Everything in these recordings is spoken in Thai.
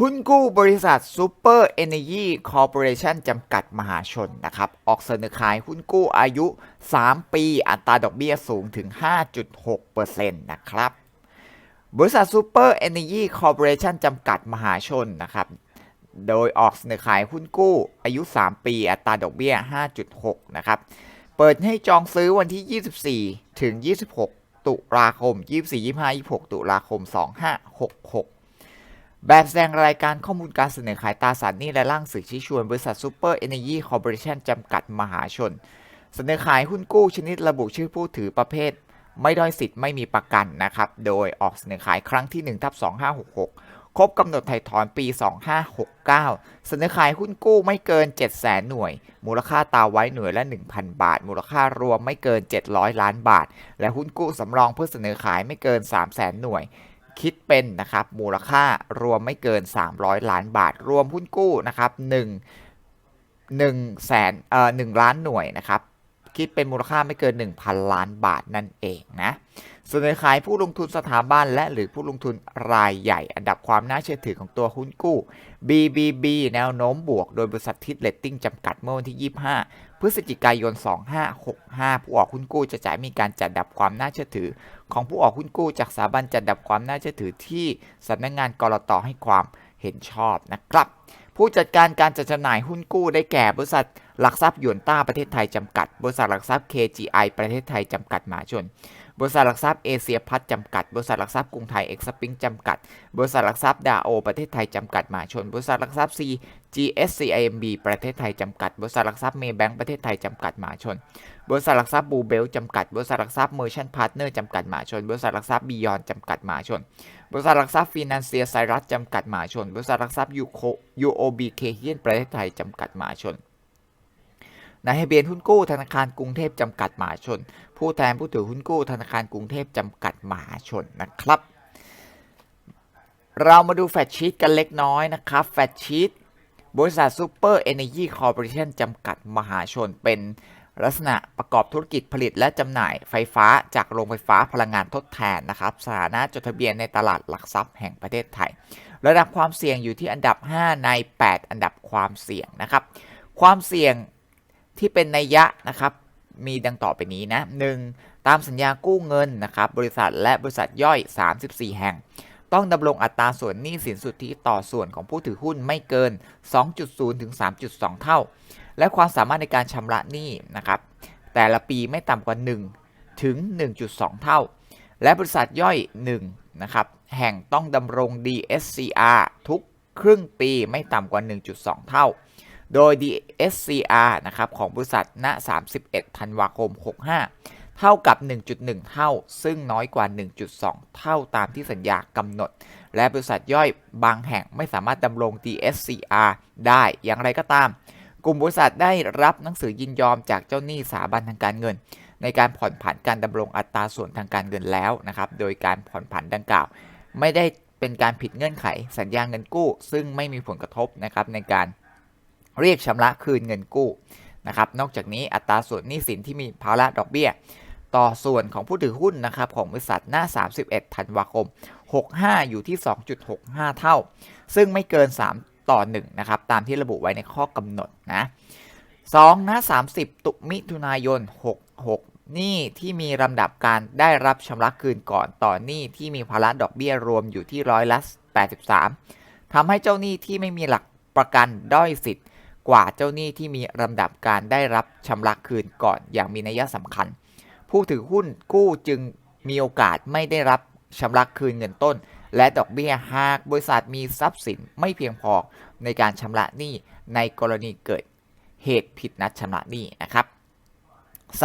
หุ้นกู้บริษัทซูเปอร์เอเนจีคอร์ปอเรชันจำกัดมหาชนนะครับ ออกเสนอขายหุ้นกู้อายุ 3 ปี อัตราดอกเบี้ยสูงถึง 5.6%นะครับ บริษัทซูเปอร์เอเนจีคอร์ปอเรชันจำกัดมหาชนนะครับ โดยออกเสนอขายหุ้นกู้อายุ 3 ปี อัตราดอกเบี้ย 5.6 นะครับ เปิดให้จองซื้อวันที่ 24 ถึง 26 ตุลาคม 24 25 26 ตุลาคม 2566 แบบแสดงรายการข้อมูลการเสนอขายตราสารหนี้และร่างสื่อชี้ชวน บริษัทซูเปอร์เอเนจีคอร์ปอเรชั่นจำกัดมหาชน เสนอขายหุ้นกู้ชนิดระบุชื่อผู้ถือประเภท ไม่ด้อยสิทธิ์ไม่มีประกันนะครับ โดยออกเสนอขายครั้งที่1ทับ2566 ครบกำหนดไถ่ถอนปี 2569 เสนอขายหุ้นกู้ไม่เกิน 700,000หน่วย มูลค่าตาไว้หน่วยละ 1,000 บาท มูลค่ารวมไม่เกิน 700 ล้านบาท และหุ้นกู้สำรองเพื่อเสนอขายไม่เกิน 300,000หน่วย คิดเป็นนะครับมูลค่ารวมไม่เกิน 300 ล้านบาท รวมหุ้นกู้นะครับ1 1แสนเอ่อ1ล้านหน่วยนะครับคิดเป็นมูลค่าไม่เกิน 1,000 ล้านบาทนั่นเองนะเสนอขายผู้ลงทุนสถาบันและหรือผู้ลงทุนรายใหญ่ อันดับความน่าเชื่อถือของตัวหุ้นกู้ BBB แนวโน้มบวก โดยบริษัททิดเลตติ้งจำกัดเมื่อวันที่ 25 พฤศจิกายน 2565 ผู้ออกหุ้นกู้จะจ่ายมีการจัดดับความน่าเชื่อถือ ของผู้ออกหุ้นกู้จากสถาบันจัดดับความน่าเชื่อถือที่สำนักงานกรตให้ความเห็นชอบนะครับ ผู้จัดการการจัดจำหน่ายหุ้นกู้ได้แก่บริษัทหลักทรัพย์ยวนต้าประเทศไทยจำกัด บริษัทหลักทรัพย์ KGI ประเทศไทยจำกัดมหาชน บริษัทหลักทรัพย์เอเชียพัฒน์จำกัด บริษัทหลักทรัพย์กรุงไทยเอ็กซ์ปิงจำกัด บริษัทหลักทรัพย์ดาโอประเทศไทยจำกัดมหาชน บริษัทหลักทรัพย์ C GSCIMB ประเทศไทยจำกัด บริษัทหลักทรัพย์เมย์แบงก์ประเทศไทยจำกัดมหาชน บริษัทหลักทรัพย์บูเบลจำกัด บริษัทหลักทรัพย์เมอร์ชันพาร์ทเนอร์จำกัดมหาชน บริษัทหลักทรัพย์บียอนจำกัดมหาชน บริษัทหลักทรัพย์ฟินแลนเซียไซรัสจำกัดมหาชน บริษัทหลักทรัพย์ยูโค UOB เคเฮียนประเทศไทยจำกัดมหาชน นายทะเบียนหุ้นกู้ธนาคารกรุงเทพจำกัดมหาชน ผู้แทนผู้ถือหุ้นกู้ธนาคารกรุงเทพจำกัดมหาชนนะครับ เรามาดูแฟตชีตกันเล็กน้อยนะครับแฟตชีตบริษัทซูเปอร์เอเนจีคอร์ปอเรชั่นจำกัดมหาชน เป็นลักษณะประกอบธุรกิจผลิตและจำหน่ายไฟฟ้าจากโรงไฟฟ้าพลังงานทดแทนนะครับ สถานะจดทะเบียนในตลาดหลักทรัพย์แห่งประเทศไทย ระดับความเสี่ยงอยู่ที่อันดับ 5 ใน 8 อันดับความเสี่ยงนะครับ ความเสี่ยง ที่เป็นนัยยะนะครับมีดังต่อไปนี้นะ 1. ตามสัญญากู้เงินนะครับบริษัทและบริษัทย่อย 34 แห่ง ต้องดำรงอัตราส่วนหนี้สินสุทธิต่อส่วนของผู้ถือหุ้นไม่เกิน 2.0 ถึง 3.2 เท่า และความสามารถในการชำระหนี้นะครับแต่ละปีไม่ต่ำกว่า 1 ถึง 1.2 เท่า และบริษัทย่อย1นะครับแห่งต้องดำรง DSCR ทุกครึ่งปีไม่ต่ำกว่า 1.2 เท่า โดย DSCR นะครับของบริษัทณ 31 ธันวาคม 65 เท่ากับ 1.1 เท่า ซึ่งน้อยกว่า 1.2 เท่าตามที่สัญญากำหนด และบริษัทย่อยบางแห่งไม่สามารถดำรง DSCR ได้อย่างไรก็ตาม กลุ่มบริษัทได้รับหนังสือยินยอมจากเจ้าหนี้สถาบันทางการเงิน ในการผ่อนผันการดำรงอัตราส่วนทางการเงินแล้วนะครับ โดยการผ่อนผันดังกล่าว ไม่ได้เป็นการผิดเงื่อนไขสัญญาเงินกู้ ซึ่งไม่มีผลกระทบนะครับในการ เรียกชำระคืนเงินกู้นะครับ นอกจากนี้อัตราส่วนหนี้สินที่มีภาระดอกเบี้ย ต่อส่วนของผู้ถือหุ้นนะครับของบริษัทหน้า 31 ธันวาคม 65 อยู่ที่ 2.65 เท่า ซึ่งไม่เกิน 3 ต่อ 1 นะครับ ตามที่ระบุไว้ในข้อกำหนดนะ2หน้า30 ตุมิถุนายน 66 หนี้ที่มีลำดับการได้รับชำระคืนก่อนต่อหนี้ที่มีภาระดอกเบี้ยรวมอยู่ที่ร้อยละ 83ทำให้เจ้าหนี้ที่ไม่มีหลักประกันด้อยสิทธิ์ กว่าเจ้าหนี้ที่มีลำดับการได้รับชำระคืนก่อนอย่างมีนัยสำคัญ ผู้ถือหุ้นกู้จึงมีโอกาสไม่ได้รับชำระคืนเงินต้น และดอกเบี้ยหากบริษัทมีทรัพย์สินไม่เพียงพอในการชำระหนี้ในกรณีเกิดเหตุผิดนัดชำระหนี้นะครับ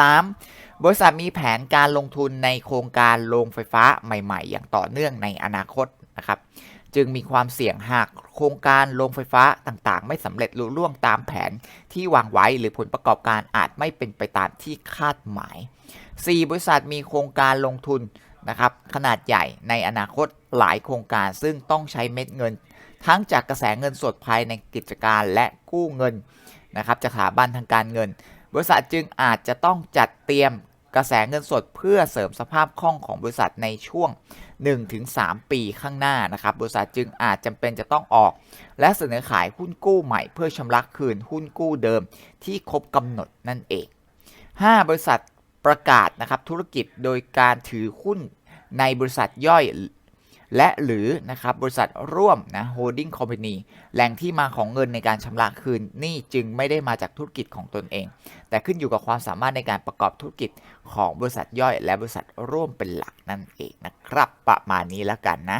3. บริษัทมีแผนการลงทุนในโครงการโรงไฟฟ้าใหม่ ๆ อย่างต่อเนื่องในอนาคตนะครับ จึงมีความเสี่ยงหากโครงการโรงไฟฟ้าต่างๆ ไม่สำเร็จลุล่วงตามแผนที่วางไว้หรือผลประกอบการอาจไม่เป็นไปตามที่คาดหมาย 4. บริษัทมีโครงการลงทุนนะครับขนาดใหญ่ในอนาคตหลายโครงการซึ่งต้องใช้เม็ดเงิน ทั้งจากกระแสเงินสดภายในกิจการและกู้เงินนะครับจากสถาบันทางการเงิน บริษัทจึงอาจจะต้องจัดเตรียม กระแสเงินสดเพื่อเสริมสภาพคล่องของบริษัทในช่วง 1-3 ปีข้างหน้านะครับ บริษัทจึงอาจจำเป็นจะต้องออก และเสนอขายหุ้นกู้ใหม่เพื่อชำระคืนหุ้นกู้เดิมที่ครบกำหนดนั่นเอง 5. บริษัทประกาศนะครับธุรกิจโดยการถือหุ้นในบริษัทย่อย และหรือนะครับบริษัทร่วมนะ holding company แหล่งที่มาของเงินในการชำระคืนหนี่จึงไม่ได้มาจากธุรกิจของตนเอง แต่ขึ้นอยู่กับความสามารถในการประกอบธุรกิจของบริษัทย่อย และบริษัทร่วมเป็นหลักนั่นเองนะครับ ประมาณนี้แล้วกันนะ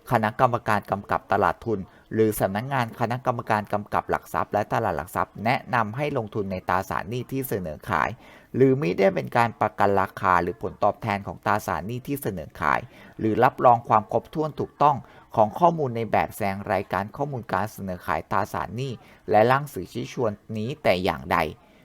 คณะกรรมการกำกับตลาดทุน หรือสำนักงานคณะกรรมการกำกับหลักทรัพย์และตลาดหลักทรัพย์ แนะนำให้ลงทุนในตราสารหนี้ที่เสนอขาย หรือไมิได้เป็นการประกันราคาหรือผลตอบแทนของตราสารหนี้ที่เสนอขาย หรือรับรองความครบถ้วนถูกต้องของข้อมูลในแบบแสดงรายการข้อมูลการเสนอขายตราสารหนี้และร่างสื่อชี้ชวนนี้แต่อย่างใด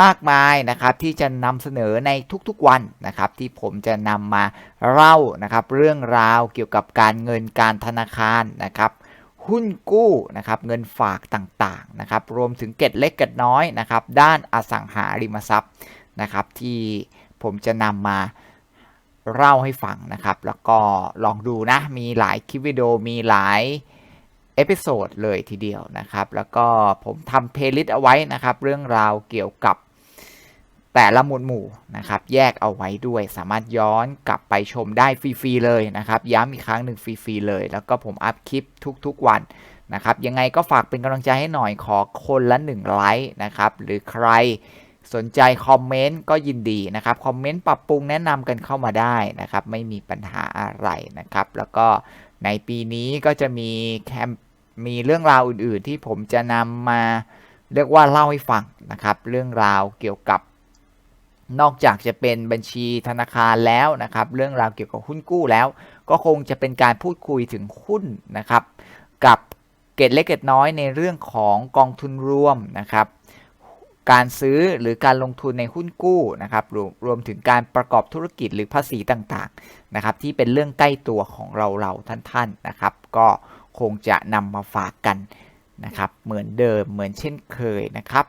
มากมายนะครับที่จะนำเสนอในทุกๆวันนะครับที่ผมจะนำมาเล่านะครับเรื่องราวเกี่ยวกับการเงินการธนาคารนะครับหุ้นกู้นะครับเงินฝากต่างๆนะครับรวมถึงเก็ดเล็กเก็ดน้อยนะครับด้านอสังหาริมทรัพย์นะครับที่ผมจะนำมาเล่าให้ฟังนะครับ แล้วก็ลองดูนะ มีหลายคลิปวิดีโอ มีหลายเอพิโซดเลยทีเดียวนะครับ แล้วก็ผมทำเพลย์ลิสต์เอาไว้นะครับ เรื่องราวเกี่ยวกับ แต่ละหมวดหมู่นะครับแยกเอาไว้ด้วยสามารถย้อนกลับไปชมได้ฟรีๆเลยนะครับย้ำอีกครั้งหนึ่งฟรีๆเลย แล้วก็ผมอัพคลิปทุกๆวันนะครับยังไงก็ฝากเป็นกำลังใจให้หน่อยขอคนละ1ไลค์นะครับหรือใครสนใจคอมเมนต์ก็ยินดีนะครับคอมเมนต์ปรับปรุงแนะนำกันเข้ามาได้นะครับไม่มีปัญหาอะไรนะครับ แล้วก็ในปีนี้ก็จะมีแคมมีเรื่องราวอื่นๆ ที่ผมจะนำมาเรียกว่าเล่าให้ฟังนะครับ เรื่องราวเกี่ยวกับ นอกจากจะเป็นบัญชีธนาคารแล้วนะครับ เรื่องราวเกี่ยวกับหุ้นกู้แล้ว ก็คงจะเป็นการพูดคุยถึงหุ้นนะครับ กับเกตเล็กเกตน้อยในเรื่องของกองทุนรวมนะครับ การซื้อหรือการลงทุนในหุ้นกู้นะครับรวมรวมถึงการประกอบธุรกิจหรือภาษีต่างๆนะครับ ที่เป็นเรื่องใกล้ตัวของเราเราท่านๆนะครับ ก็คงจะนำมาฝากกันนะครับ เหมือนเดิมเหมือนเช่นเคยนะครับ